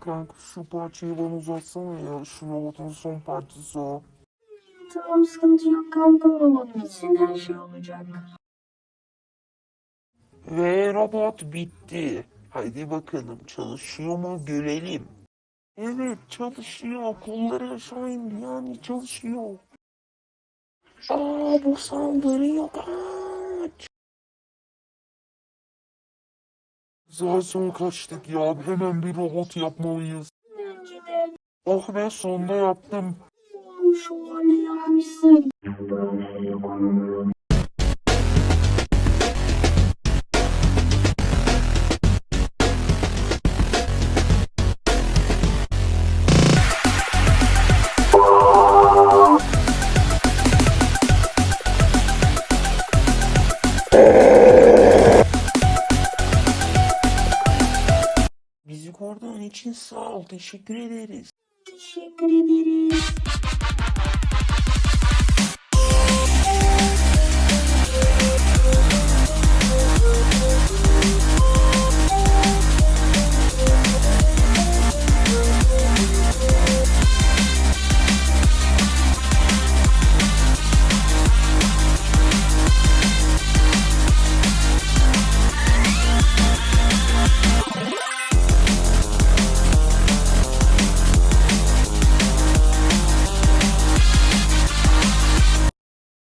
Kanka şu parçayı bana uzatsana ya. Şu robotun son parçası o. Tamam sıkıntı yok kanka robotun için her şey olacak. Ve robot bitti. Haydi bakalım çalışıyor mu görelim. Evet çalışıyor. Kolları aşağı indi yani çalışıyor. Aa bu saldırıyor kaç. Zaten kaçtık ya. Hemen bir robot yapmalıyız. Oh be sonunda yaptım. şövalye yapmışsın. Bizi koruduğun için sağ ol. Teşekkür ederiz. Teşekkür ederiz.